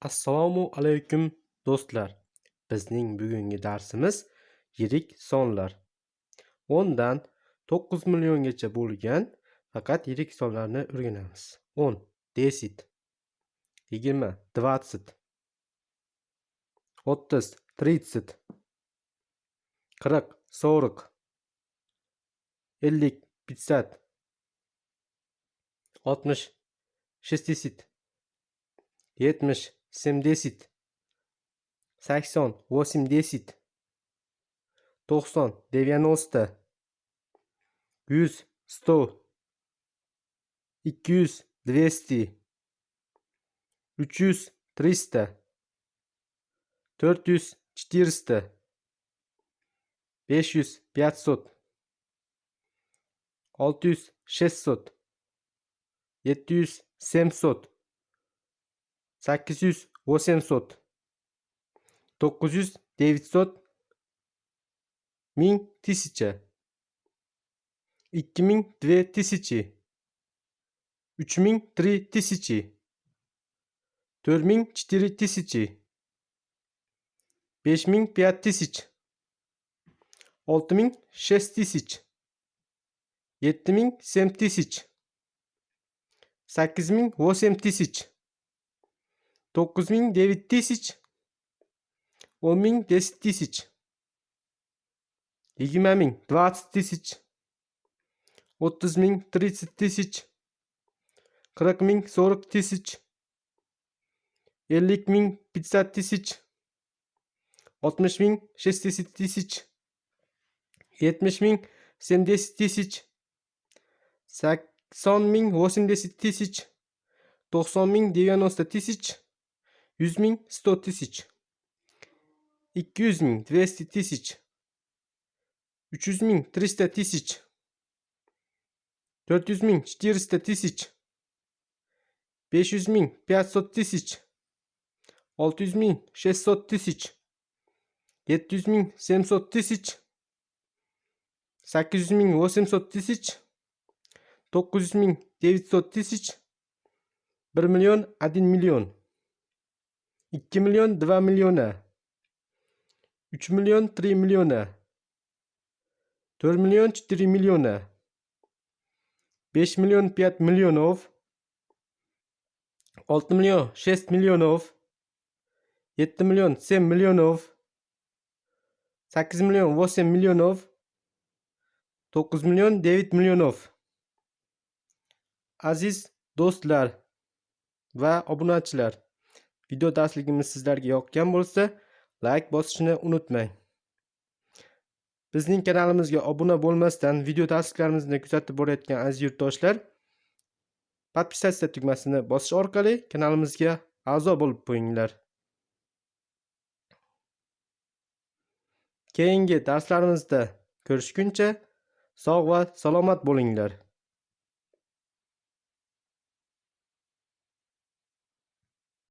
assalomu alaykum do'stlar. Bizning bugungi darsimiz yirik sonlar. O'ndan to'qqiz milliongacha bo'lgan faqat yirik sonlarni o'rganamiz. O'n десять yigirma двадцать o'ttiz тридцать qirq сорок ellik пятьдесят oltmish шестьдесят yetmish 40 50 50 60 60 70 70 80 80 90 90 100 100 200 200 300 300 400 400 500 500 600 600 700 700 800 800 900 900 1000 1000 2000 2000 3000 3000 4000 4000 5000 5000 6000 6000 7000 7000 8000 8000 9000 9000 10000 10000 20000 20000 30000 30000 40000 40000 50000 500000 60000 60000 70000 70000 80000 80000 90000 90000 100000 100000 200000 200000 300000 300000 400000 400000 500000 500000 600000 600000 700000 700000 800000 800000 900000 900000 1 million 1 million 2 million 2 milliona 3 million 3 milliona 4 million 4 milliona 5 million 5 millionов 6 million 6 millionов 7 million 7 millionов 8 million 8 millionov 9 million 9 millionov aziz do'stlar va obunachilar Video darsligimiz sizlarga yoqqan bo'lsa, like bosishni unutmang. Bizning kanalimizga obuna bo'lmasdan video darsliklarimizni kuzatib borayotgan aziz yurtdoshlar, podpisatsiya tugmasini bosish orqali kanalimizga a'zo bo'lib qo'yinglar. Keyingi darslarimizda ko'rishguncha sog' va salomat bo'linglar.